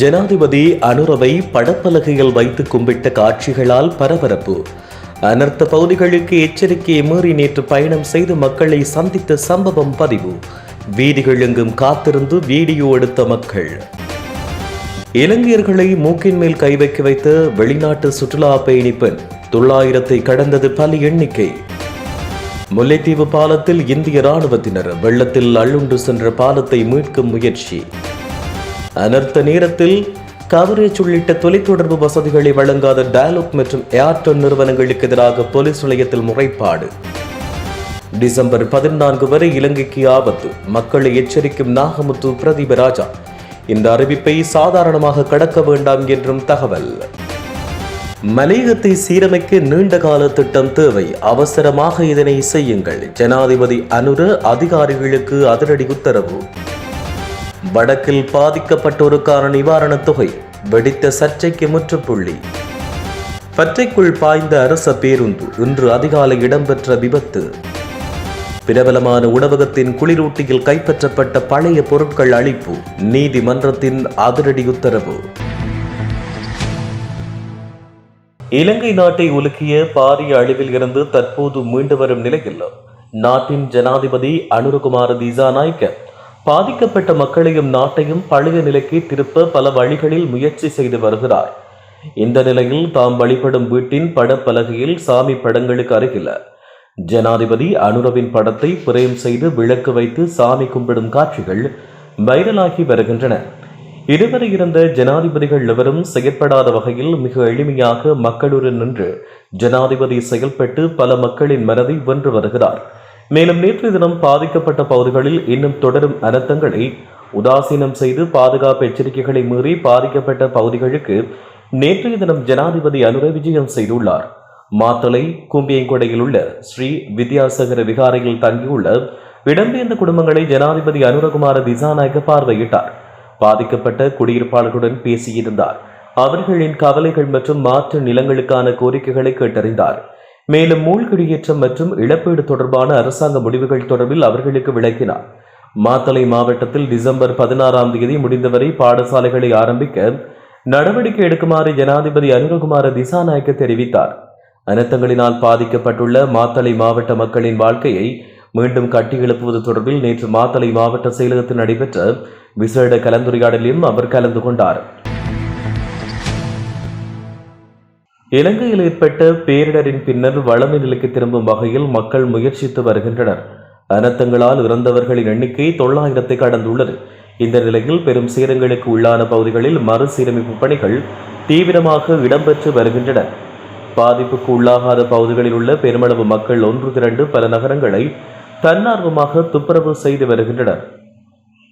ஜனாதிபதி அனுரவை படப்பலகையில் வைத்து கும்பிட்ட காட்சிகளால் பரபரப்பு. அனர்த்த பகுதிகளுக்கு எச்சரிக்கையை மீறி நேற்று பயணம் செய்து மக்களை சந்தித்த சம்பவம் பதிவு. வீதிகள் எங்கும் காத்திருந்து வீடியோ எடுத்த மக்கள். இலங்கையர்களை மூக்கின் மேல் கை வைக்க வைத்த வெளிநாட்டு சுற்றுலா பயணி பெண் தொள்ளாயிரத்தை கடந்தது பல எண்ணிக்கை. முல்லைத்தீவு பாலத்தில் இந்திய ராணுவத்தினர் வெள்ளத்தில் அள்ளுண்டு சென்ற பாலத்தை மீட்கும் முயற்சி. அனர்த்த நேரத்தில் கவரேஜ் உள்ளிட்ட தொலைத்தொடர்பு வசதிகளை வழங்காத டயலாக் மற்றும் ஏர்டெல் நிறுவனங்களுக்கு எதிராக போலீஸ் நிலையத்தில் முறைப்பாடு. டிசம்பர் பதினான்கு வரை இலங்கைக்கு ஆபத்து. மக்களை எச்சரிக்கும் நாகமுத்து பிரதீப ராஜா இந்த அறிவிப்பை சாதாரணமாக கடக்க வேண்டாம் என்றும் தகவல். மலையகத்தை சீரமைக்க நீண்ட கால திட்டம் தேவை. அவசரமாக இதனை செய்யுங்கள். ஜனாதிபதி அனுர அதிகாரிகளுக்கு அதிரடி உத்தரவு. வடக்கில் பாதிக்கப்பட்டோருக்கான நிவாரணத் தொகை வெடித்த சர்ச்சைக்கு முற்றுப்புள்ளி. பற்றைக்குள் பாய்ந்த அரச பேருந்து இன்று அதிகாலை இடம்பெற்ற விபத்து. பிரபலமான உணவகத்தின் குளிரூட்டியில் கைப்பற்றப்பட்ட பழைய பொருட்கள் அளிப்பு நீதிமன்றத்தின் அதிரடி உத்தரவு. இலங்கை நாட்டை உலுக்கிய பாரிய அழிவில் இருந்து தற்போது மீண்டு வரும் நிலையில் நாட்டின் ஜனாதிபதி அனுரகுமார திசாநாயக்க பாதிக்கப்பட்ட மக்களையும் நாட்டையும் பழைய நிலைக்கு திருப்ப பல வழிகளில் முயற்சி செய்து வருகிறார் இந்த நிலையில் தாம் வழிபடும் வீட்டின் படப்பலகையில் சாமி படங்களுக்கு அருகில். ஜனாதிபதி அனுரவின் படத்தை பிரேம் செய்து விளக்கு வைத்து சாமி கும்பிடும் காட்சிகள் வைரலாகி வருகின்றன. இதுவரை இருந்த ஜனாதிபதிகள் எவரும் செயற்படாத வகையில் மிக எளிமையாக மக்களுடன் நின்று ஜனாதிபதி செயல்பட்டு பல மக்களின் மனதை வென்று வருகிறார். மேலும் நேற்று தினம் பாதிக்கப்பட்ட பகுதிகளில் இன்னும் தொடரும் அனர்த்தங்களை உதாசீனம் செய்து பாதுகாப்பு எச்சரிக்கைகளை மீறி பாதிக்கப்பட்ட பகுதிகளுக்கு நேற்றைய தினம் ஜனாதிபதி அனுர விஜயம் செய்துள்ளார். மாத்தளை கும்பியங்கொடையில் உள்ள ஸ்ரீ வித்யாசகர விகாரையில் தங்கியுள்ள இடம்பெயர்ந்த குடும்பங்களை ஜனாதிபதி அனுரகுமார திசாநாயக பார்வையிட்டார். பாதிக்கப்பட்ட குடியிருப்பாளர்களுடன் பேசியிருந்தார். அவர்களின் கவலைகள் மற்றும் மாற்று நிலங்களுக்கான கோரிக்கைகளை கேட்டறிந்தார். மேலும் மூழ்குடியேற்றம் மற்றும் இழப்பீடு தொடர்பான அரசாங்க முடிவுகள் தொடர்பில் அவர்களுக்கு விளக்கினார். மாத்தளை மாவட்டத்தில் டிசம்பர் பதினாறாம் தேதி முடிந்தவரை பாடசாலைகளை ஆரம்பிக்க நடவடிக்கை எடுக்குமாறு ஜனாதிபதி அனுரகுமார திசாநாயக்க தெரிவித்தார். அனர்த்தங்களினால் பாதிக்கப்பட்டுள்ள மாத்தளை மாவட்ட மக்களின் வாழ்க்கையை மீண்டும் கட்டியெழுப்புவது தொடர்பில் நேற்று மாத்தளை மாவட்ட செயலகத்தில் நடைபெற்ற விசேட கலந்துரையாடலிலும் அவர் கலந்து கொண்டார். இலங்கையில் ஏற்பட்ட பேரிடரின் பின்னர் வளமை நிலைக்கு திரும்பும் வகையில் மக்கள் முயற்சித்து வருகின்றனர். அனர்த்தங்களால் இறந்தவர்களின் எண்ணிக்கை தொள்ளாயிரத்தை கடந்துள்ளது. இந்த நிலையில் பெரும் சேதங்களுக்கு உள்ளான பகுதிகளில் மறுசீரமைப்பு பணிகள் தீவிரமாக இடம்பெற்று வருகின்றன. பாதிப்புக்கு உள்ளாகாத பகுதிகளில் உள்ள பெருமளவு மக்கள் ஒன்று திரண்டு பல நகரங்களை தன்னார்வமாக துப்புரவு செய்து வருகின்றனர்.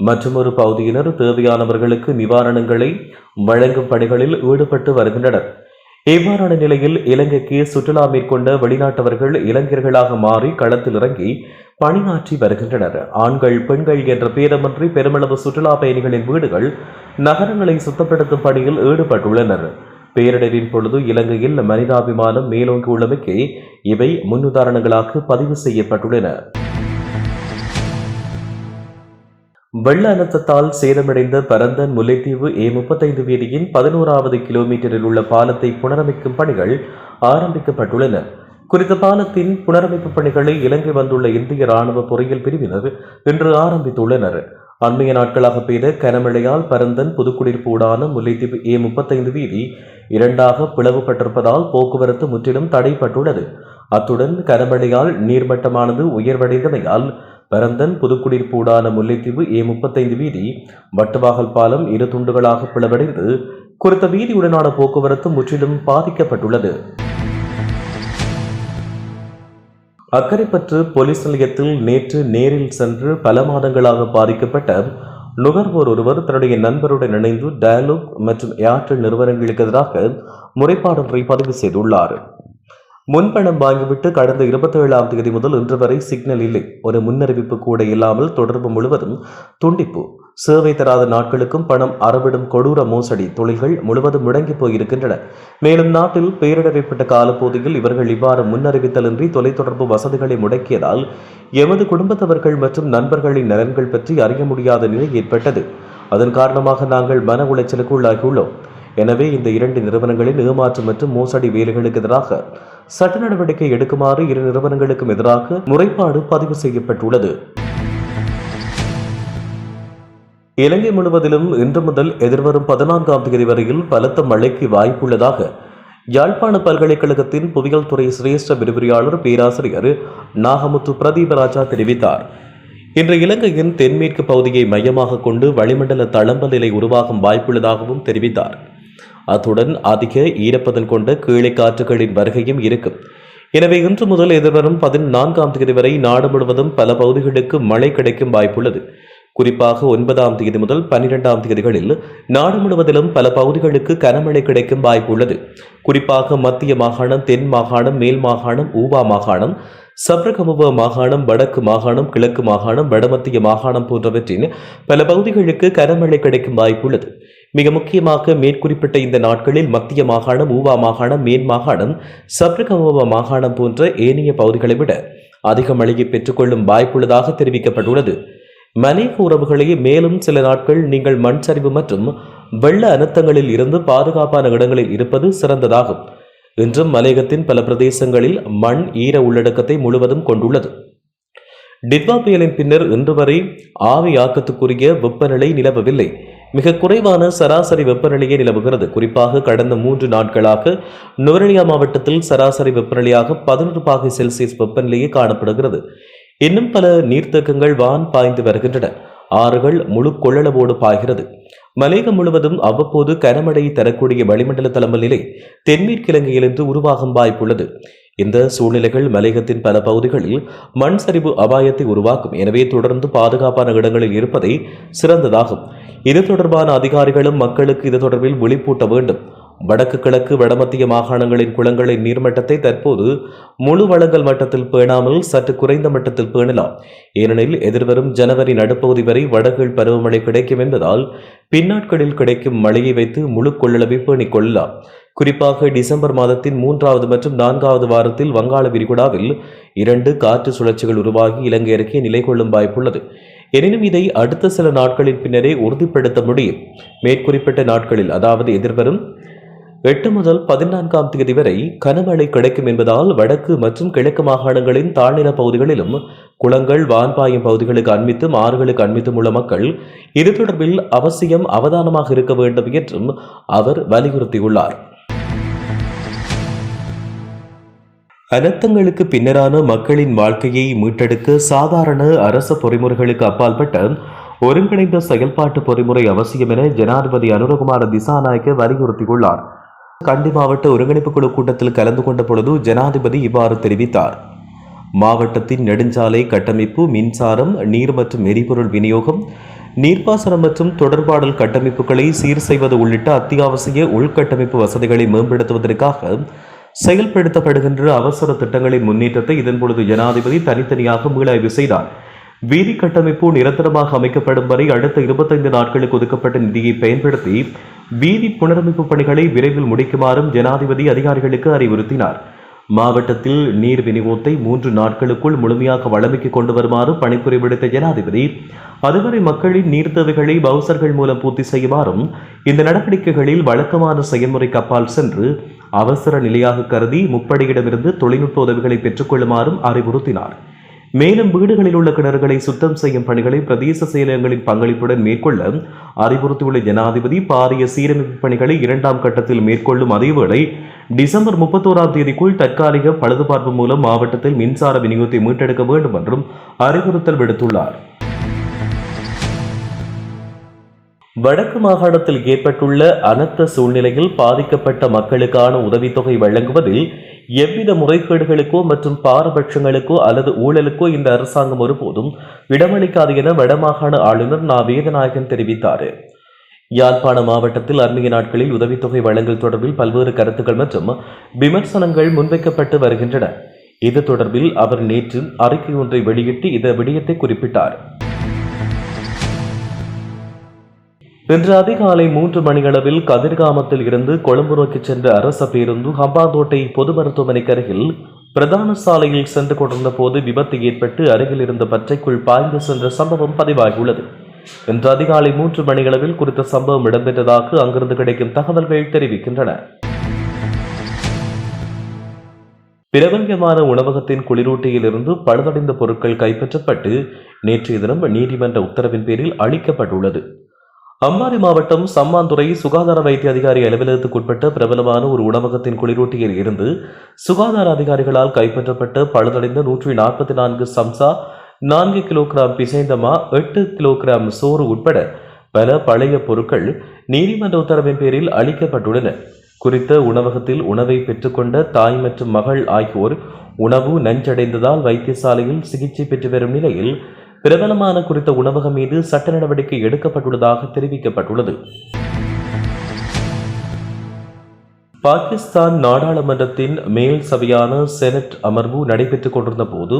மற்றொரு பகுதியினர் தேவையானவர்களுக்கு நிவாரணங்களை வழங்கும் பணிகளில் ஈடுபட்டு வருகின்றனர். இவ்வாறான நிலையில் இலங்கைக்கு சுற்றுலா மேற்கொண்ட வெளிநாட்டவர்கள் இளைஞர்களாக மாறி களத்தில் இறங்கி பணியாற்றி வருகின்றனர். ஆண்கள் பெண்கள் என்ற பேரமன்றி பெருமளவு சுற்றுலா பயணிகளின் வீடுகள் நகரங்களை சுத்தப்படுத்தும் பணியில் ஈடுபட்டுள்ளனர். பேரிடரின் பொழுது இலங்கையில் மனிதாபிமானம் மேலோங்கி உள்ளமைக்கு இவை முன்னுதாரணங்களாக பதிவு செய்யப்பட்டுள்ளன. வெள்ள அழுத்தத்தால் சேதமடைந்த பரந்தன் முல்லைத்தீவு ஏ முப்பத்தைந்து வீதியின் பதினோராவது கிலோமீட்டரில் உள்ள பாலத்தை புனரமைக்கும் பணிகள் ஆரம்பிக்கப்பட்டுள்ளன. குறித்த பாலத்தின் புனரமைப்பு பணிகளை இலங்கை வந்துள்ள இந்திய ராணுவ பொறியியல் பிரிவினர் இன்று ஆரம்பித்துள்ளனர். அண்மைய நாட்களாக பெய்த கனமழையால் பரந்தன் புதுக்குடியிருப்பு ஊடான முல்லைத்தீவு ஏ முப்பத்தைந்து வீதி இரண்டாக பிளவுபட்டிருப்பதால் போக்குவரத்து முற்றிலும் தடைப்பட்டுள்ளது. அத்துடன் கனமழையால் நீர்மட்டமானது உயர்வடைந்தமையால் பரந்தன் புதுக்குடியிருப்பு ஊடான முல்லைத்தீவு ஏ முப்பத்தைந்து வீதி வட்டுவாகல் பாலம் இரு துண்டுகளாக பிளவடைந்து குறித்த வீதியுடனான போக்குவரத்து முற்றிலும் பாதிக்கப்பட்டுள்ளது. அக்கரைப்பற்று போலீஸ் நிலையத்தில் நேற்று நேரில் சென்று பல மாதங்களாக பாதிக்கப்பட்ட நுகர்வோர் ஒருவர் தன்னுடைய நண்பருடன் இணைந்து டயலாக் மற்றும் ஏர்டெல் நிறுவனங்களுக்கு எதிராக முறைப்பாடு பதிவு செய்துள்ளார். முன்பணம் வாங்கிவிட்டு கடந்த இருபத்தி ஏழாம் தேதி முதல் இன்று வரை சிக்னல் இல்லை. ஒரு முன்னறிவிப்பு கூட இல்லாமல் தொடர்பு முழுவதும் துண்டிப்பு. சேவை தராத நாட்களுக்கும் பணம் அறவிடும் கொடூர மோசடி தொழில்கள் முழுவதும் முடங்கி போயிருக்கின்றன. மேலும் நாட்டில் பேரிடர் ஏற்பட்ட காலப்பகுதியில் இவர்கள் இவ்வாறு முன்னறிவித்தலின்றி தொலைத்தொடர்பு வசதிகளை முடக்கியதால் எமது குடும்பத்தவர்கள் மற்றும் நண்பர்களின் நலன்கள் பற்றி அறிய முடியாத நிலை ஏற்பட்டது. அதன் காரணமாக நாங்கள் மன உளைச்சலுக்கு உள்ளாகியுள்ளோம். எனவே இந்த இரண்டு நிறுவனங்களின் ஏமாற்று மற்றும் மோசடி வேலைகளுக்கு எதிராக சட்ட நடவடிக்கை எடுக்குமாறு இரு நிறுவனங்களுக்கும் எதிராக முறைப்பாடு பதிவு செய்யப்பட்டுள்ளது. இலங்கை முழுவதிலும் இன்று முதல் எதிர்வரும் பதினான்காம் தேதி வரையில் பலத்த மழைக்கு வாய்ப்புள்ளதாக யாழ்ப்பாண பல்கலைக்கழகத்தின் புவியியல் துறை சிரேஷ்ட விரிவுரையாளர் பேராசிரியர் நாகமுத்து பிரதீபராஜா தெரிவித்தார். இன்று இலங்கையின் தென்மேற்கு பகுதியை மையமாக கொண்டு வளிமண்டல தளம்பல் நிலை உருவாகும் வாய்ப்புள்ளதாகவும் தெரிவித்தார். அத்துடன் அதிக ஈரப்பதன் கொண்ட கீழே காற்றுகளின் வருகையும் இருக்கும். எனவே இன்று முதல் எதிர்வரும் பதினான்காம் தேதி வரை நாடு முழுவதும் பல பகுதிகளுக்கு மழை கிடைக்கும் வாய்ப்புள்ளது. குறிப்பாக ஒன்பதாம் தேதி முதல் பன்னிரெண்டாம் தேதிகளில் நாடு முழுவதிலும் பல பகுதிகளுக்கு கனமழை கிடைக்கும் வாய்ப்புள்ளது. குறிப்பாக மத்திய மாகாணம் தென் மாகாணம் மேல் மாகாணம் ஊவா மாகாணம் சப்ரகமுவ மாகாணம் வடக்கு மாகாணம் கிழக்கு மாகாணம் வடமத்திய மாகாணம் போன்றவற்றின் பல பகுதிகளுக்கு கனமழை கிடைக்கும் வாய்ப்புள்ளது. மிக முக்கியமாக மேற்குறிப்பிட்ட இந்த நாட்களில் மத்திய மாகாணம் ஊவா மாகாணம் மேன் மாகாணம் சப்ரகமுவ மாகாணம் போன்ற ஏனைய பகுதிகளை விட அதிக மழையை பெற்றுக்கொள்ளும் வாய்ப்புள்ளதாக தெரிவிக்கப்பட்டுள்ளது. மனைவி உறவுகளை மேலும் சில நாட்கள் நீங்கள் மண் சரிவு மற்றும் வெள்ள அனர்த்தங்களில் இருந்து பாதுகாப்பான இடங்களில் இருப்பது சிறந்ததாகும். இன்றும் மலையகத்தின் பல பிரதேசங்களில் மண் ஈர உள்ளடக்கத்தை முழுவதும் கொண்டுள்ளது. டிட்வா புயலின் பின்னர் இன்று வரை ஆவி ஆக்கத்துக்குரிய வெப்பநிலை நிலவவில்லை. மிக குறைவான சராசரி வெப்பநிலையே நிலவுகிறது. குறிப்பாக கடந்த மூன்று நாட்களாக நுவரெலியா மாவட்டத்தில் சராசரி வெப்பநிலையாக பதினொரு பாகை செல்சியஸ் வெப்பநிலையே காணப்படுகிறது. இன்னும் பல நீர்த்தேக்கங்கள் வான் பாய்ந்து வருகின்றன. ஆறுகள் முழு கொள்ளளவோடு பாய்கிறது. மலேகம் முழுவதும் அவ்வப்போது கனமழை தரக்கூடிய வளிமண்டல தளம்பல் நிலை தென்மேற்கிழங்கையிலிருந்து உருவாகும் வாய்ப்புள்ளது. இந்த சூழ்நிலைகள் மலையகத்தின் பல பகுதிகளில் மண் சரிவு அபாயத்தை உருவாக்கும். எனவே தொடர்ந்து பாதுகாப்பான இடங்களில் இருப்பதை சிறந்ததாகும். இது தொடர்பான அதிகாரிகளும் மக்களுக்கு இது தொடர்பில் விழிப்பூட்ட வேண்டும். வடக்கு கிழக்கு வடமத்திய மாகாணங்களின் குளங்களின் நீர்மட்டத்தை தற்போது முழு வளங்கள் மட்டத்தில் பேணாமல் சற்று குறைந்த மட்டத்தில் பேணலாம். ஏனெனில் எதிர்வரும் ஜனவரி நடுப்பகுதி வரை வடகில் பருவமழை கிடைக்கும் என்பதால் பின்னாட்களில் கிடைக்கும் மழையை வைத்து முழு கொள்ளளவை பேணிக் கொள்ளலாம். குறிப்பாக டிசம்பர் மாதத்தின் மூன்றாவது மற்றும் நான்காவது வாரத்தில் வங்காள விரிகுடாவில் இரண்டு காற்று சுழற்சிகள் உருவாகி இலங்கை அருகே நிலை கொள்ளும் வாய்ப்புள்ளது. எனினும் இதை அடுத்த சில நாட்களின் பின்னரே உறுதிப்படுத்த முடியும். மேற்குறிப்பிட்ட நாட்களில் அதாவது எதிர்வரும் எட்டு முதல் பதினான்காம் தேதி வரை கனமழை கிடைக்கும் என்பதால் வடக்கு மற்றும் கிழக்கு மாகாணங்களின் தாழ்நில பகுதிகளிலும் குளங்கள் வான்பாயும் பகுதிகளுக்கு அண்மித்தும் ஆறுகளுக்கு அண்மித்தும் உள்ள மக்கள் இது தொடர்பில் அவசியம் அவதானமாக இருக்க வேண்டும் என்றும் அவர் வலியுறுத்தியுள்ளார். அனர்த்தங்களுக்கு பின்னரான மக்களின் வாழ்க்கையை மீட்டெடுக்க சாதாரண அரச பொறிமுறைகளுக்கு அப்பால்பட்ட ஒருங்கிணைந்த செயல்பாட்டு பொறிமுறை அவசியம் என ஜனாதிபதி அனுரகுமார திசாநாயக்க வலியுறுத்தியுள்ளார். கண்டி மாவட்ட ஒருங்கிணைப்பு குழு கூட்டத்தில் கலந்து கொண்ட பொழுது ஜனாதிபதி இவ்வாறு தெரிவித்தார். மாவட்டத்தின் நெடுஞ்சாலை கட்டமைப்பு மின்சாரம் நீர் மற்றும் எரிபொருள் விநியோகம் நீர்ப்பாசனம் மற்றும் தொடர்பாடல் கட்டமைப்புகளை சீர் செய்வது உள்ளிட்ட அத்தியாவசிய உள்கட்டமைப்பு வசதிகளை மேம்படுத்துவதற்காக செயல்படுத்தப்படுகின்ற அவசர திட்டங்களின் முன்னேற்றத்தை இதன் பொழுது ஜனாதிபதி தனித்தனியாக மீளாய்வு செய்தார். வீதி கட்டமைப்பு நிரந்தரமாக அமைக்கப்படும் வரை அடுத்த இருபத்தைந்து நாட்களுக்கு ஒதுக்கப்பட்ட நிதியை பயன்படுத்தி வீதி புனரமைப்பு பணிகளை விரைவில் முடிக்குமாறும் ஜனாதிபதி அதிகாரிகளுக்கு அறிவுறுத்தினார். மாவட்டத்தில் நீர் விநியோகத்தை மூன்று நாட்களுக்குள் முழுமையாக வளமைக்கு கொண்டு வருமாறு பணிபுரி விடுத்த ஜனாதிபதி அதுவரை மக்களின் நீர் தேவைகளை பவுசர்கள் மூலம் பூர்த்தி செய்யுமாறும் இந்த நடவடிக்கைகளில் வழக்கமான செயல்முறைக்கு அப்பால் சென்று அவசர நிலையாக கருதி முப்படையிடமிருந்து தொழில்நுட்ப உதவிகளை பெற்றுக்கொள்ளுமாறும் அறிவுறுத்தினார். மேலும் வீடுகளில் உள்ள கிணறுகளை சுத்தம் செய்யும் பணிகளை பிரதேச செயலகங்களின் பங்களிப்புடன் மேற்கொள்ள அறிவுறுத்தியுள்ள ஜனாதிபதி பாரிய சீரமைப்பு பணிகளை இரண்டாம் கட்டத்தில் மேற்கொள்ளும் அதேவேளை டிசம்பர் முப்பத்தோராம் தேதிக்குள் தற்காலிக பழுதுபார்ப்பு மூலம் மாவட்டத்தில் மின்சார விநியோகத்தை மீட்டெடுக்க வேண்டும் என்றும் அறிவுறுத்தல் விடுத்துள்ளார். வடக்கு மாகாணத்தில் ஏற்பட்டுள்ள அனர்த்த சூழ்நிலையில் பாதிக்கப்பட்ட மக்களுக்கான உதவித்தொகை வழங்குவதில் எவ்வித முறைகேடுகளுக்கோ மற்றும் பாரபட்சங்களுக்கோ அல்லது ஊழலுக்கோ இந்த அரசாங்கம் ஒருபோதும் இடமளிக்காது என வடமாகாண ஆளுநர் நா. வேதநாயகன் தெரிவித்தார். யாழ்ப்பாண மாவட்டத்தில் அண்மைய நாட்களில் உதவித்தொகை வழங்கல் தொடர்பில் பல்வேறு கருத்துக்கள் மற்றும் விமர்சனங்கள் முன்வைக்கப்பட்டு வருகின்றன. இது தொடர்பில் அவர் நேற்று அறிக்கை ஒன்றை வெளியிட்டு இந்த விடயத்தை குறிப்பிட்டார். இன்று அதிகாலை மூன்று மணியளவில் கதிர்காமத்தில் இருந்து கொழும்பு நோக்கி சென்ற அரச பேருந்து ஹம்பாந்தோட்டை பொது மருத்துவமனைக்கு அருகில் பிரதான சாலையில் சென்று கொண்டிருந்த போது விபத்து ஏற்பட்டு அருகில் இருந்த பற்றைக்குள் பாய்ந்து சென்ற சம்பவம் பதிவாகியுள்ளது. இன்று அதிகாலை மூன்று மணியளவில் குறித்த சம்பவம் இடம்பெற்றதாக அங்கிருந்து கிடைக்கும் தகவல்கள் தெரிவிக்கின்றன. பிரபல்யமான உணவகத்தின் குளிரூட்டியிலிருந்து பழுதடைந்த பொருட்கள் கைப்பற்றப்பட்டு நேற்றைய தினம் நீதிமன்ற உத்தரவின் பேரில் அளிக்கப்பட்டுள்ளது அம்பாறை மாவட்டம் சம்மாந்துறை சுகாதார வைத்திய அதிகாரி அலுவலகத்துக்குட்பட்ட பிரபலமான ஒரு உணவகத்தின் குளிரூட்டியில் இருந்து சுகாதார அதிகாரிகளால் கைப்பற்றப்பட்ட பழுதடைந்த நூற்றி நாற்பத்தி நான்கு சம்சா நான்கு கிலோகிராம் பிசைந்தமா எட்டு கிலோகிராம் சோறு உட்பட பல பழைய பொருட்கள் நீதிமன்ற உத்தரவின் பேரில் அளிக்கப்பட்டுள்ளன. குறித்த உணவகத்தில் உணவை பெற்றுக்கொண்ட தாய் மற்றும் மகள் ஆகியோர் உணவு நஞ்சடைந்ததால் வைத்தியசாலையில் சிகிச்சை பெற்று வரும் நிலையில் பிரபலமான குறித்த உணவகம் மீது சட்ட நடவடிக்கை எடுக்கப்பட்டுள்ளதாக தெரிவிக்கப்பட்டுள்ளது. பாகிஸ்தான் நாடாளுமன்றத்தின் மேல் சபையான செனட் அமர்வு நடைபெற்றுக் கொண்டிருந்த போது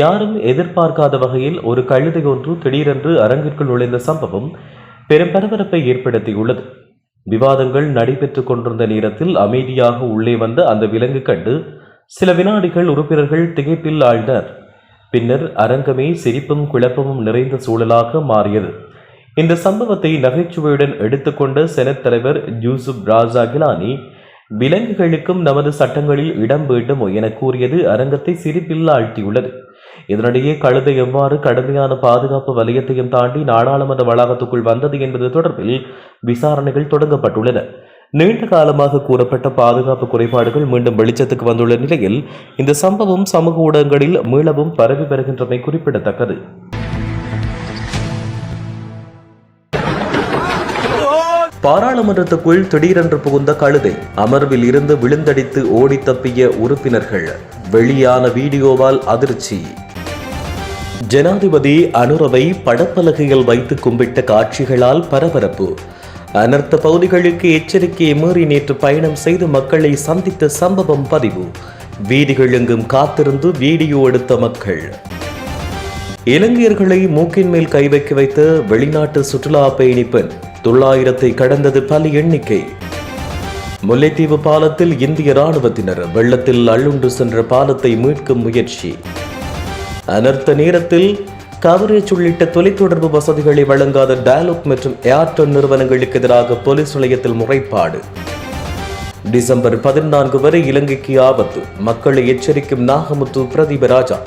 யாரும் எதிர்பார்க்காத வகையில் ஒரு கழுதை ஒன்று திடீரென்று அரங்கிற்குள் நுழைந்த சம்பவம் பெரும் பரபரப்பை ஏற்படுத்தியுள்ளது. விவாதங்கள் நடைபெற்றுக் கொண்டிருந்த நேரத்தில் அமைதியாக உள்ளே வந்த அந்த விலங்கு கண்டு சில வினாடிகள் உறுப்பினர்கள் திகைப்பில் ஆழ்ந்தனர் பின்னர் அரங்கமே சிரிப்பும் குழப்பமும் நிறைந்த சூழலாக மாறியது. இந்த சம்பவத்தை நகைச்சுவையுடன் எடுத்துக்கொண்ட செனட் தலைவர் யூசுப் ராஜா கிலானி விலங்குகளுக்கும் நமது சட்டங்களில் இடம் வேண்டும் என கூறியது அரங்கத்தை சிரிப்பில் ஆழ்த்தியுள்ளது. இதனிடையே கழுதை எவ்வாறு கடுமையான பாதுகாப்பு வலயத்தையும் தாண்டி நாடாளுமன்ற வளாகத்துக்குள் வந்தது என்பது தொடர்பில் விசாரணைகள் தொடங்கப்பட்டுள்ளன. நீண்ட காலமாக கூறப்பட்ட பாதுகாப்பு குறைபாடுகள் மீண்டும் வெளிச்சத்துக்கு வந்துள்ள நிலையில் இந்த சம்பவம் சமூக ஊடகங்களில் மீளவும் பரவி வருகின்றமை குறிப்பிடத்தக்கது. பாராளுமன்றத்துக்குள் திடீரென்று புகுந்த கழுதை அமர்வில் இருந்து விழுந்தடித்து ஓடி தப்பிய உறுப்பினர்கள். வெளியான வீடியோவால் அதிர்ச்சி. ஜனாதிபதி அனுரவை படப்பலகையில் வைத்து கும்பிட்ட காட்சிகளால் பரபரப்பு. அனர்த்த பகுதிகளுக்கு எச்சரிக்கையை மீறி நேற்று பயணம் செய்து மக்களை சந்தித்த சம்பவம் பதிவு. வீதிகள் எங்கும் காத்திருந்து வீடியோ எடுத்த மக்கள். இலங்கையர்களை மூக்கின் மேல் கை வைக்க வைத்த வெளிநாட்டு சுற்றுலா பயணி பெண் தொள்ளாயிரத்தை கடந்தது பல எண்ணிக்கை. முல்லைத்தீவு பாலத்தில் இந்திய ராணுவத்தினர் வெள்ளத்தில் அள்ளுண்டு சென்ற பாலத்தை மீட்கும் முயற்சி. அனர்த்த நேரத்தில் கவரேஜ் உள்ளிட்ட தொலைத்தொடர்பு வசதிகளை வழங்காத டயலாக் மற்றும் ஏர்டெல் நிறுவனங்களுக்கு எதிராக போலீஸ் நிலையத்தில் முறைப்பாடு. டிசம்பர் பதினான்கு வரை இலங்கைக்கு ஆபத்து. மக்களை எச்சரிக்கும் நாகமுத்து பிரதீப ராஜா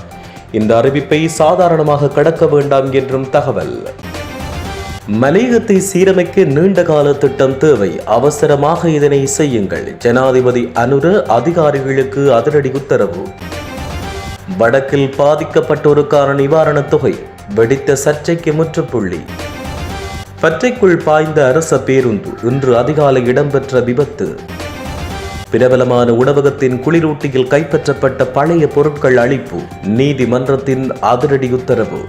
இந்த அறிவிப்பை சாதாரணமாக கடக்க வேண்டாம் என்றும் தகவல். மலையகத்தை சீரமைக்க நீண்ட கால திட்டம் தேவை. அவசரமாக இதனை செய்யுங்கள். ஜனாதிபதி அனுர அதிகாரிகளுக்கு அதிரடி உத்தரவு. வடக்கில் பாதிக்கப்பட்டோருக்கான நிவாரணத் தொகை வெடித்த சர்ச்சைக்கு முற்றுப்புள்ளி. பற்றைக்குள் பாய்ந்த அரச பேருந்து இன்று அதிகாலை இடம்பெற்ற விபத்து. பிரபலமான உணவகத்தின் குளிரூட்டியில் கைப்பற்றப்பட்ட பழைய பொருட்கள் அளிப்பு நீதிமன்றத்தின் அதிரடி உத்தரவு.